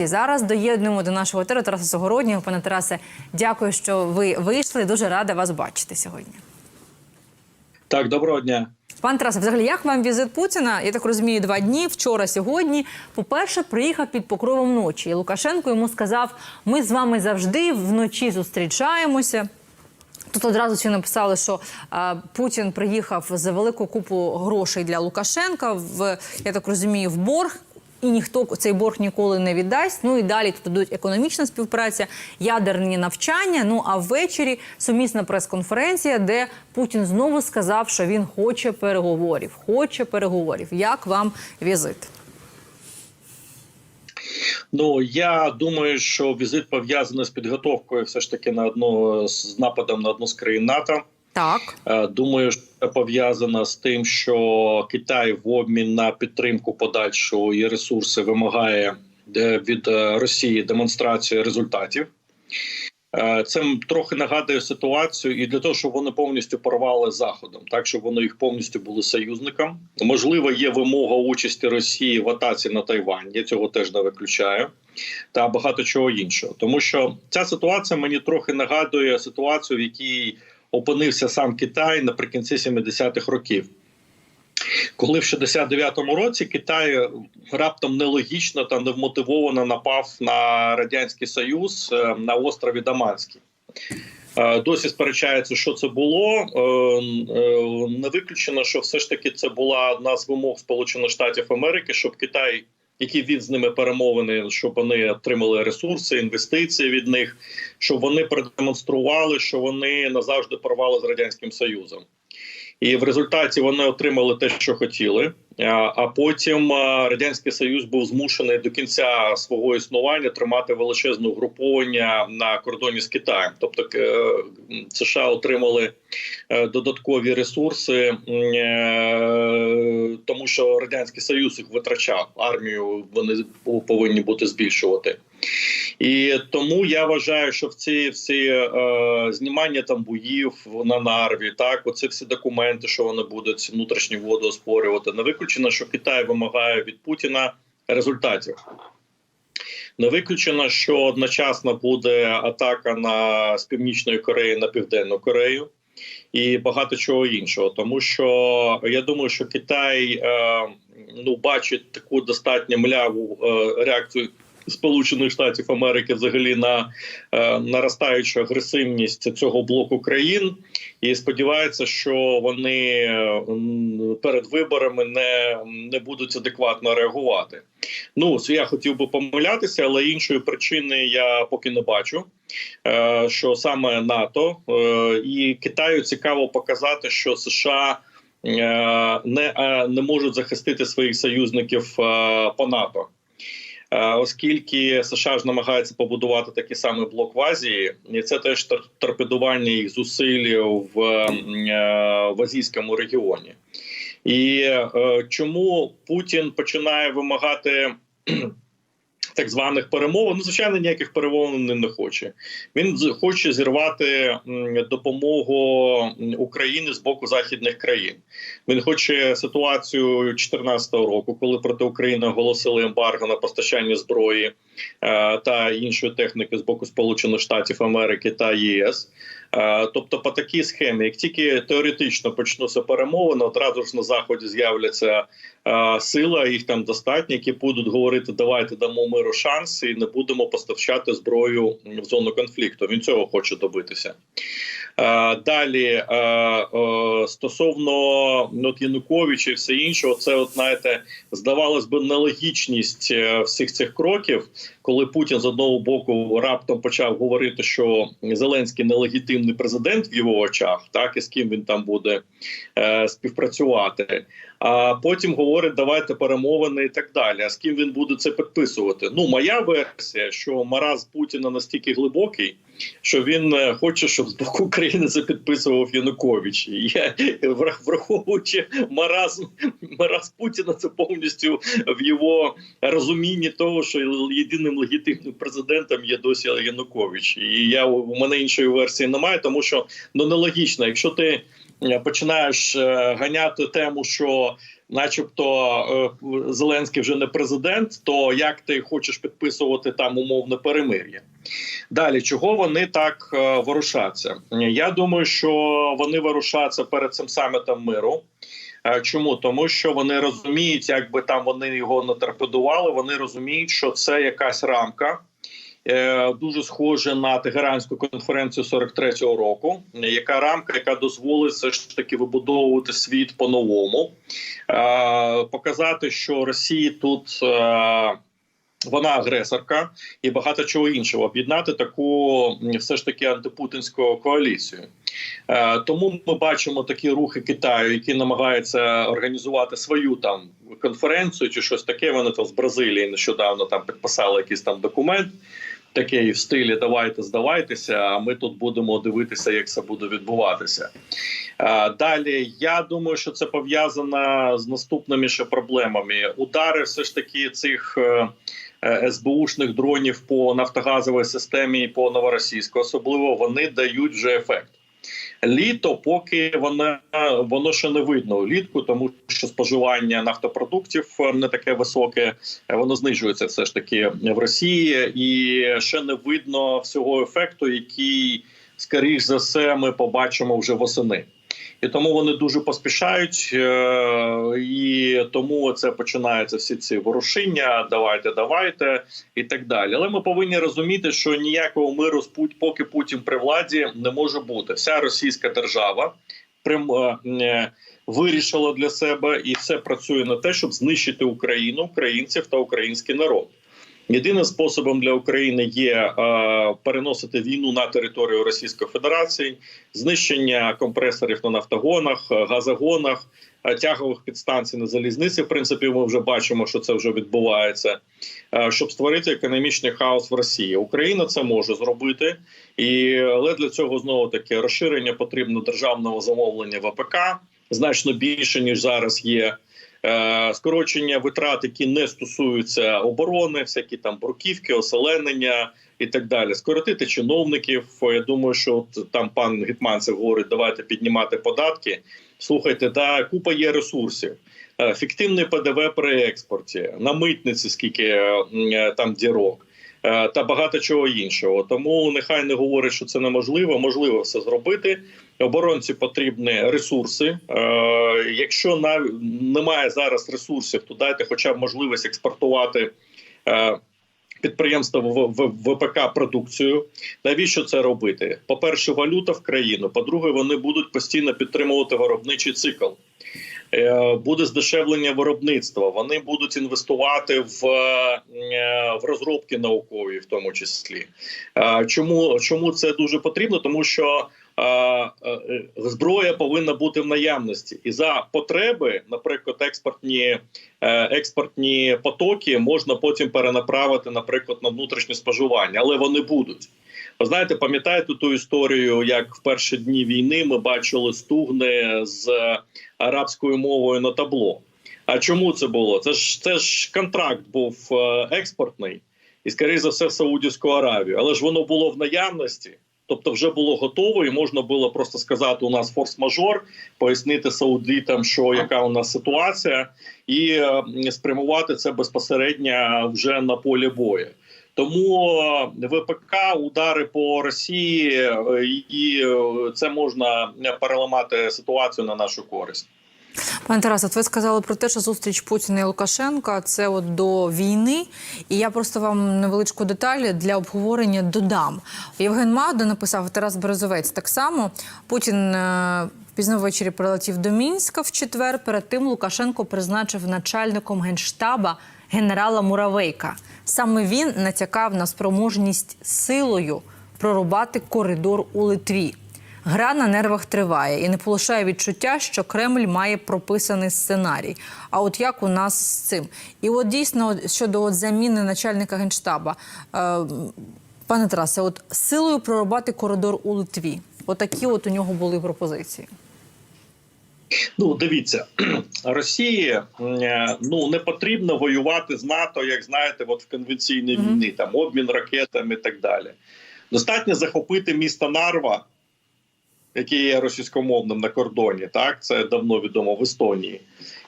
І зараз доєднуємо до нашого етеру Тараса Загороднього. Пане Тарасе, дякую, що ви вийшли. Дуже рада вас бачити сьогодні. Так, доброго дня. Пан Тарасе, взагалі, як вам візит Путіна? Я так розумію, два дні, вчора, сьогодні. По-перше, приїхав під покровом ночі. І Лукашенко йому сказав: ми з вами завжди вночі зустрічаємося. Тут одразу всі написали, що а, Путін приїхав за велику купу грошей для Лукашенка. В я так розумію, в борг. І ніхто цей борг ніколи не віддасть. Ну і далі тут йдуть економічна співпраця, ядерні навчання. Ну а ввечері сумісна прес-конференція, де Путін знову сказав, що він хоче переговорів. Хоче переговорів. Як вам візит? Ну я думаю, що візит пов'язаний з підготовкою, все ж таки на одну з нападом на одну з країн НАТО. Так, Е, Думаю, що це пов'язано з тим, що Китай в обмін на підтримку подальшу і ресурси вимагає від е, Росії демонстрації результатів. Е, Це трохи нагадує ситуацію, і для того, щоб вони повністю порвали заходом, так щоб вони їх повністю були союзником. Можливо, є вимога участі Росії в атаці на Тайвань. Я цього теж не виключаю, та багато чого іншого. Тому що ця ситуація мені трохи нагадує ситуацію, в якій опинився сам Китай наприкінці 70-х років. Коли в 69-му році Китай раптом нелогічно та невмотивовано напав на радянський союз е, на острові Даманський. Е, Досі сперечається, що це було. Е, Не виключено, що все ж таки це була одна з вимог Сполучених Штатів Америки, щоб Китай, який від з ними перемовини, щоб вони отримали ресурси, інвестиції від них, щоб вони продемонстрували, що вони назавжди порвали з радянським союзом. І в результаті вони отримали те, що хотіли. А а потім радянський союз був змушений до кінця свого існування тримати величезне угруповання на кордоні з Китаєм. Тобто е, США отримали е, додаткові ресурси, е, тому що радянський союз їх витрачав. Армію вони повинні бути збільшувати. І тому я вважаю, що в ці всі е, знімання там боїв на нарві, так оце всі документи, що вони будуть внутрішні воду оспорювати. Не виключено, що Китай вимагає від Путіна результатів. Не виключено, що одночасно буде атака на з північної Кореї на південну Корею і багато чого іншого. Тому що я думаю, що Китай е, ну бачить таку достатньо мляву е, реакцію. Сполучених Штатів Америки взагалі на е, наростаючу агресивність цього блоку країн, і сподівається, що вони е, перед виборами не, не будуть адекватно реагувати. Ну я хотів би помилятися, але іншої причини я поки не бачу. Е, що саме НАТО е, і Китаю цікаво показати, що США. е, Не, е, не можуть захистити своїх союзників по НАТО. Е, Оскільки США ж намагаються побудувати такий самий блок в Азії, і це теж тор- торпедування їх зусиль в, е, в азійському регіоні. І е, чому Путін починає вимагати так званих перемовин? Ну, звичайно, ніяких перемовин не хоче. Він хоче зірвати допомогу України з боку західних країн. Він хоче ситуацію 2014 року, коли проти України оголосили ембарго на постачання зброї е, та іншої техніки з боку Сполучених Штатів Америки та ЄС. Е, Тобто, по такій схемі, як тільки теоретично почнуться перемовини, одразу ж на заході з'являться е, сила, їх там достатньо, які будуть говорити, давайте дамо миру шанс і не будемо постачати зброю в зону конфлікту. Він цього хоче добитися. Е, Далі стосовно ну, от Януковича і все інше, це от знаєте, здавалось би, нелогічність всіх цих кроків, коли Путін з одного боку раптом почав говорити, що Зеленський нелегітимний президент в його очах, так і з ким він там буде е, співпрацювати. А потім говорить, давайте перемовини і так далі. А з ким він буде це підписувати? Ну, моя версія, що мараз Путіна настільки глибокий, що він е, хоче, щоб з боку України це підписував Янукович. Я враховуючи маразм, маразм Путіна, це повністю в його розумінні того, що єдиним легітимним президентом є досі Янукович. І я у мене іншої версії немає, тому що ну нелогічно, якщо ти починаєш е, ганяти тему, що, начебто, е, Зеленський вже не президент, то як ти хочеш підписувати там умовне перемир'я? Далі, чого вони так е, ворушаться? Я думаю, що вони ворушаться перед цим самітом миру. Е, Чому тому, що вони розуміють, як би там вони його не торпедували, вони розуміють, що це якась рамка. Е, Дуже схоже на Тегеранську конференцію 43-го року, яка рамка, яка дозволить все ж таки вибудовувати світ по-новому, Е, показати, що Росії тут е, вона агресорка і багато чого іншого. Об'єднати таку все ж таки антипутінську коаліцію. Тому ми бачимо такі рухи Китаю, які намагаються організувати свою там конференцію чи щось таке. Вони там з Бразилії нещодавно там підписали якийсь там документ. Такий в стилі давайте здавайтеся, а ми тут будемо дивитися, як це буде відбуватися. Далі я думаю, що це пов'язано з наступними ще проблемами. Удари все ж таки цих е, е, СБУшних дронів по нафтогазовій системі і по новоросійську, особливо вони дають вже ефект. Літо, поки воно, воно ще не видно влітку, тому що споживання нафтопродуктів е, не таке високе, е, воно знижується все ж таки в Росії, і ще не видно всього ефекту, який, скоріш за все, ми побачимо вже восени. І тому вони дуже поспішають, е, і тому це починаються всі ці ворушення. Давайте, давайте і так далі. Але ми повинні розуміти, що ніякого миру поки Путін при владі не може бути. Вся російська держава прям е, е, вирішила для себе, і все працює на те, щоб знищити Україну, українців та український народ. Єдиним способом для України є е, переносити війну на територію Російської Федерації, знищення компресорів на нафтогонах, е, газогонах, е, тягових підстанцій на залізниці. В принципі, ми вже бачимо, що це вже відбувається, щоб створити економічний хаос в Росії. Україна це може зробити, і але для цього знову таки розширення потрібно державного замовлення ВПК значно більше ніж зараз є. Е, скорочення витрат, які не стосуються оборони, всякі там бруківки, оселенення і так далі. Скоротити чиновників. Я думаю, що от там пан Гетманцев говорить, давайте піднімати податки. Слухайте, да, купа є ресурсів. Е, Фіктивний ПДВ при експорті, на митниці, скільки е, там дірок. Е, Та багато чого іншого, тому нехай не говорить, що це неможливо. Можливо все зробити. Оборонці потрібні ресурси. Е, якщо немає зараз ресурсів, то дайте хоча б можливість експортувати е, підприємства в, ВПК продукцію. Навіщо це робити? По-перше, валюта в країну. По-друге, вони будуть постійно підтримувати виробничий цикл. Е, Буде здешевлення виробництва. Вони будуть інвестувати в, е, в розробки наукові, в тому числі. Е, Чому, чому це дуже потрібно? Тому що зброя повинна бути в наявності, і за потреби, наприклад, експортні експортні потоки можна потім перенаправити, наприклад, на внутрішнє споживання, але вони будуть. Ви знаєте, пам'ятаєте ту історію, як в перші дні війни ми бачили стугни з арабською мовою на табло. А чому це було? Це ж це ж контракт був е, експортний, і скоріше за все в Саудівську Аравію, але ж воно було в наявності. Тобто вже було готово, і можна було просто сказати: у нас форс-мажор, пояснити саудитам, що яка у нас ситуація, і е, спрямувати це безпосередньо вже на полі бою. Тому е, ВПК, удари по Росії, е, і е, це можна переламати ситуацію на нашу користь. Пане Тарасе, ви сказали про те, що зустріч Путіна і Лукашенка це от до війни. І я просто вам невеличку деталь для обговорення додам. Євген Мавда написав Тарас Березовець. Так само Путін пізно ввечері прилетів до Мінська в четвер. Перед тим Лукашенко призначив начальником генштаба генерала Муравейка. Саме він натякав на спроможність силою прорубати коридор у Литві. Гра на нервах триває і не полишає відчуття, що Кремль має прописаний сценарій. А от як у нас з цим? І от дійсно щодо от заміни начальника генштаба, е, пане Тарасе, от силою прорубати коридор у Литві. Отакі от у нього були пропозиції. Ну, дивіться, Росії е, ну не потрібно воювати з НАТО, як знаєте, от в конвенційній Мгм. війні, там обмін ракетами і так далі. Достатньо захопити місто Нарва, який є російськомовним на кордоні, так це давно відомо в Естонії,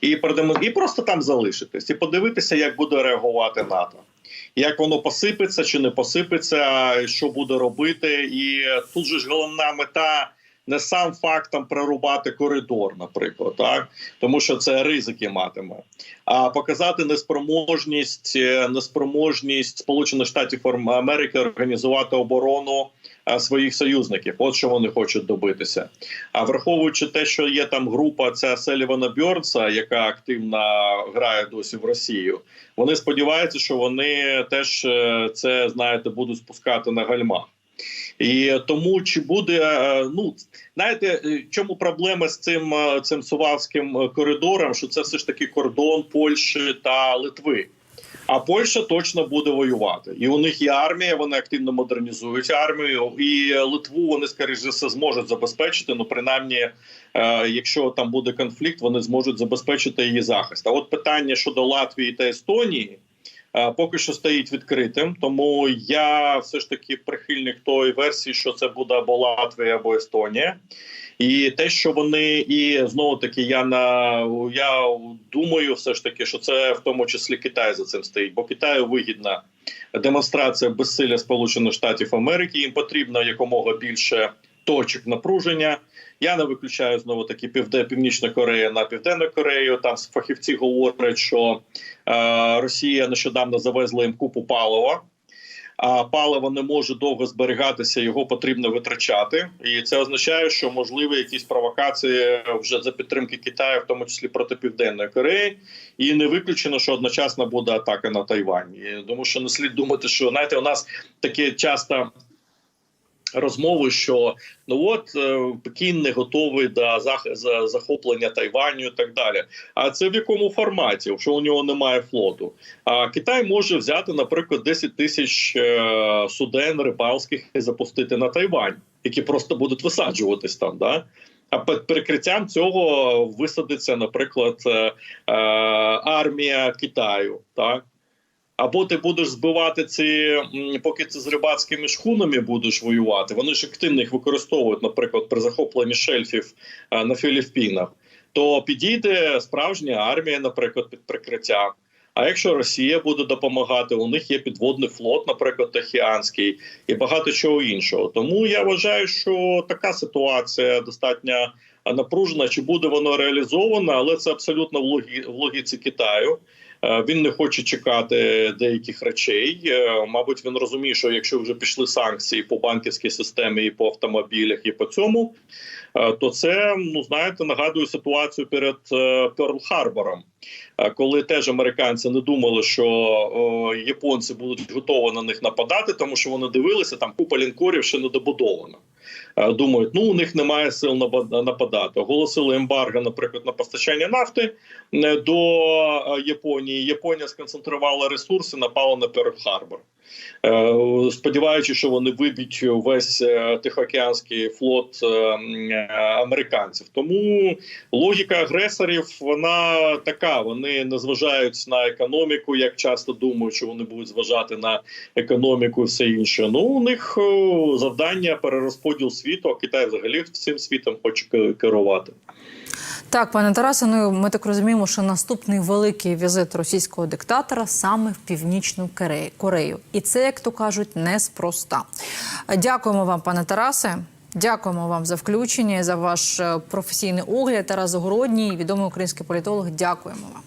і і просто там залишитись, і подивитися, як буде реагувати НАТО. Як воно посипеться чи не посипеться, що буде робити, і тут же ж головна мета не сам факт там прорубати коридор, наприклад, так тому що це ризики матиме, а показати неспроможність, е, неспроможність Сполучених Штатів Америки організувати оборону е, своїх союзників. От що вони хочуть добитися. А враховуючи те, що є там група ця Селівана Бьорнса, яка активно грає досі в Росію, вони сподіваються, що вони теж е, це знаєте будуть спускати на гальма. І тому чи буде е, ну знаєте, е, чому проблема з цим е, цим сувавським коридором? Що це все ж таки кордон Польщі та Литви. А Польща точно буде воювати, і у них є армія. Вони активно модернізують армію, і Литву вони скоріш за все зможуть забезпечити. Ну принаймні, якщо там буде конфлікт, вони зможуть забезпечити її захист. А от питання щодо Латвії та Естонії. Е, Поки що стоїть відкритим, тому я все ж таки прихильник тої версії, що це буде або Латвія, або Естонія. І те, що вони і знову таки, я на я думаю, все ж таки, що це в тому числі Китай за цим стоїть, бо Китаю вигідна демонстрація безсилля Сполучених Штатів Америки. Їм потрібно якомога більше точок напруження. Я не виключаю знову таки півде Північна Корея на Південну Корею. Там фахівці говорять, що е, Росія нещодавно завезла їм купу палива. А паливо не може довго зберігатися, його потрібно витрачати, і це означає, що можливі якісь провокації вже за підтримки Китаю, в тому числі проти Південної Кореї, і не виключено, що одночасно буде атака на Тайвань. Тому що не слід думати, що знаєте, у нас таке часто. Розмови, що ну от е, Пекін не готовий до зах- захоплення Тайваню і так далі. А це в якому форматі? Що у нього немає флоту? А Китай може взяти, наприклад, 10 тисяч е, суден рибалських і запустити на Тайвань, які просто будуть висаджуватись там. Да? А під прикриттям цього висадиться, наприклад, е, армія Китаю. Так? Або ти будеш збивати ці, поки ти з рибацькими шхунами будеш воювати. Вони ж активно їх використовують, наприклад, при захопленні шельфів е, на Філіппінах. То підійде справжня армія, наприклад, під прикриттям. А якщо Росія буде допомагати, у них є підводний флот, наприклад, Тихіанський, і багато чого іншого. Тому я вважаю, що така ситуація достатньо напружена. Чи буде воно реалізовано, але це абсолютно в логіці Китаю. Е, Він не хоче чекати деяких речей. Е, Мабуть, він розуміє, що якщо вже пішли санкції по банківській системі, і по автомобілях, і по цьому, е, то це ну знаєте, нагадує ситуацію перед Перл-Харбором, е, коли теж американці не думали, що о, японці будуть готові на них нападати, тому що вони дивилися, там купа лінкорів ще не добудована. Думають, ну у них немає сил нападати. Оголосили ембарго, наприклад, на постачання нафти е, до е, Японії. Японія сконцентрувала ресурси, напала на Перл-Харбор. Е, Сподіваючись, що вони виб'ють весь е, Тихоокеанський флот е, американців. Тому логіка агресорів вона така. Вони не зважають на економіку, як часто думають, що вони будуть зважати на економіку і все інше. Ну у них завдання перерозподіл світу. А Китай взагалі цим світом хоче керувати. Так, пане Тарасе, ну ми так розуміємо, що наступний великий візит російського диктатора саме в Північну Корею-. І це, як то кажуть, неспроста. Дякуємо вам, пане Тарасе. Дякуємо вам за включення, за ваш е, професійний огляд. Тарас Городній, відомий український політолог. Дякуємо вам.